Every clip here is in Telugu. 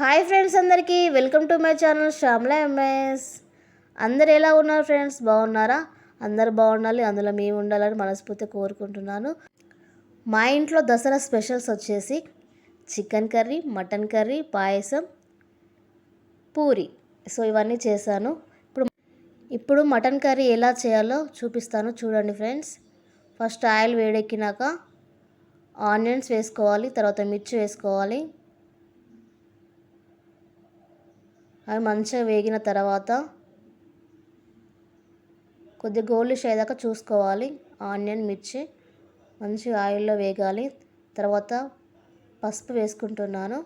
హాయ్ ఫ్రెండ్స్ అందరికీ welcome to my channel Shyamla MS. అందరు ఎలా ఉన్నారు ఫ్రెండ్స్? బాగున్నారా? అందరు బాగుండాలి అందులో మేము ఉండాలని మనస్ఫూర్తి కోరుకుంటున్నాను. మా ఇంట్లో దసరా స్పెషల్స్ వచ్చేసి chicken curry mutton curry payasam puri. So ఇవన్నీ చేశాను. ఇప్పుడు ఇప్పుడు మటన్ కర్రీ ఎలా చేయాలో చూపిస్తాను. చూడండి ఫ్రెండ్స్. ఫస్ట్ ఆయిల్ వేడెక్కినాక ఆనియన్స్ వేసుకోవాలి తర్వాత మిర్చి వేసుకోవాలి. అవి మంచిగా వేగిన తర్వాత కొద్ది గోల్డిష్ అయ్యేదాకా చూసుకోవాలి. ఆనియన్ మిర్చి మంచిగా ఆయిల్లో వేగాలి. తర్వాత పసుపు వేసుకుంటున్నాను.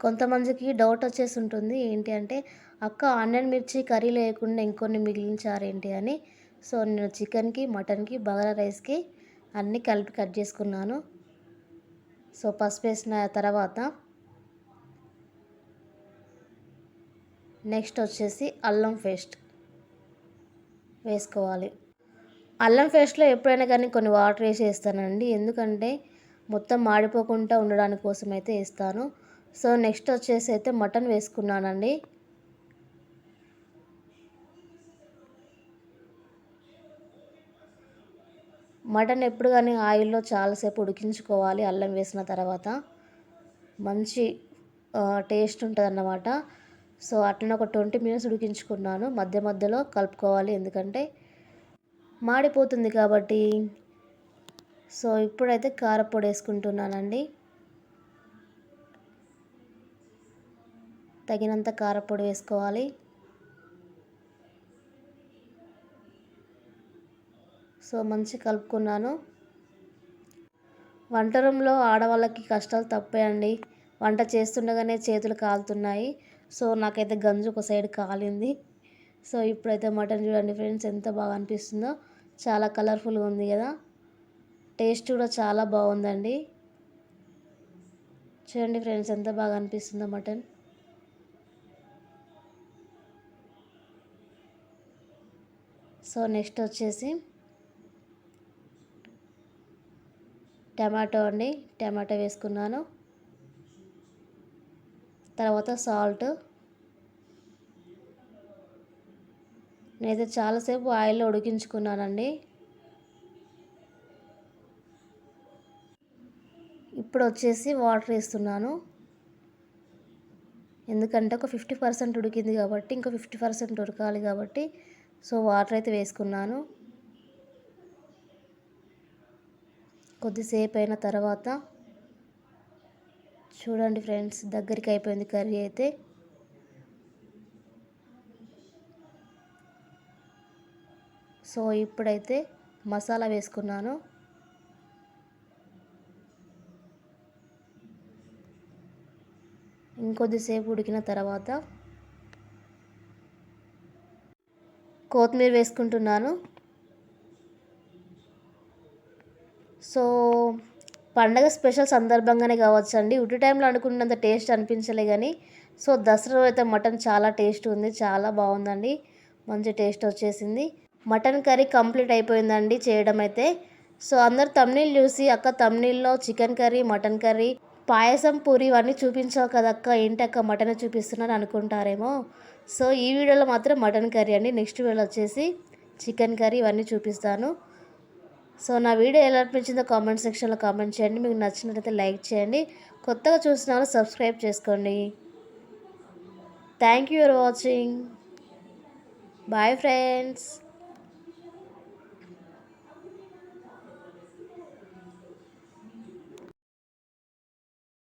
కొంతమందికి డౌట్ వచ్చేసి ఉంటుంది. ఏంటి అంటే అక్క ఆనియన్ మిర్చి కర్రీ లేకుండా ఇంకొన్ని మిగిలించారేంటి అని? సో నేను చికెన్కి మటన్కి బగారా రైస్కి అన్నీ కలిపి కట్ చేసుకున్నాను. సో పసుపు వేసిన తర్వాత నెక్స్ట్ వచ్చేసి అల్లం పేస్ట్ వేసుకోవాలి. అల్లం పేస్ట్లో ఎప్పుడైనా కానీ కొన్ని వాటర్ వేసి వేస్తానండి. ఎందుకంటే మొత్తం మాడిపోకుండా ఉండడానికి కోసం అయితే వేస్తాను. సో నెక్స్ట్ వచ్చేసి అయితే మటన్ వేసుకున్నానండి. మటన్ ఎప్పుడు కానీ ఆయిల్లో చాలాసేపు ఉడికించుకోవాలి అల్లం వేసిన తర్వాత. మంచి టేస్ట్ ఉంటుంది అన్నమాట సో అట్లనే ఒక ట్వంటీ మినిట్స్ ఉడికించుకున్నాను. మధ్య మధ్యలో కలుపుకోవాలి. ఎందుకంటే మాడిపోతుంది కాబట్టి. సో ఇప్పుడైతే కారపొడి వేసుకుంటున్నానండి. తగినంత కారపొడి వేసుకోవాలి. సో మంచి కలుపుకున్నాను. వంట రూమ్లో ఆడవాళ్ళకి కష్టాలు తప్పేయండి వంట చేస్తుండగానే చేతులు కాలుతున్నాయి. సో నాకైతే గంజు ఒక సైడ్ కాలింది. సో ఇప్పుడైతే మటన్ చూడండి ఫ్రెండ్స్ ఎంత బాగా అనిపిస్తుందో. చాలా కలర్ఫుల్గా ఉంది కదా. టేస్ట్ కూడా చాలా బాగుందండి. చూడండి ఫ్రెండ్స్ ఎంత బాగా అనిపిస్తుందో మటన్. సో నెక్స్ట్ వచ్చేసి టమాటో అండి. టమాటో వేసుకున్నాను. తర్వాత సాల్ట్. నేనైతే చాలాసేపు ఆయిల్లో ఉడికించుకున్నానండి. ఇప్పుడు వచ్చేసి వాటర్ వేస్తున్నాను. ఎందుకంటే ఒక ఫిఫ్టీ పర్సెంట్ ఉడికింది కాబట్టి ఇంకా ఫిఫ్టీ పర్సెంట్ ఉడకాలి కాబట్టి సో వాటర్ అయితే వేసుకున్నాను. కొద్దిసేపు అయిన తర్వాత చూడండి ఫ్రెండ్స్ దగ్గరికి అయిపోయింది కర్రీ అయితే. సో ఇప్పుడైతే మసాలా వేసుకున్నాను. ఇంకొద్దిసేపు ఉడికిన తర్వాత కొత్తిమీర వేసుకుంటున్నాను. సో పండగ స్పెషల్ సందర్భంగానే కావచ్చండి. ఉట్టి టైంలో అనుకున్నంత టేస్ట్ అనిపించలే కానీ సో దసరా అయితే మటన్ చాలా టేస్ట్ ఉంది చాలా బాగుందండి. మంచి టేస్ట్ వచ్చేసింది. మటన్ కర్రీ కంప్లీట్ అయిపోయిందండి చేయడం అయితే సో అందరు తమ్నీల్ చూసి అక్క తమ్నీల్లో chicken curry mutton curry payasam puri ఇవన్నీ చూపించావు కదా అక్క ఏంటి అక్క మటన్ చూపిస్తున్నారు అనుకుంటారేమో. సో ఈ వీడియోలో మాత్రం మటన్ కర్రీ అండి. నెక్స్ట్ వీడియోలో వచ్చేసి చికెన్ కర్రీ ఇవన్నీ చూపిస్తాను. సో నా వీడియో ఎలా అనిపించిందో కామెంట్ సెక్షన్లో కామెంట్ చేయండి. మీకు నచ్చినట్లయితే లైక్ చేయండి. కొత్తగా చూసిన వాళ్ళు సబ్స్క్రైబ్ చేసుకోండి. Thank you for watching bye friends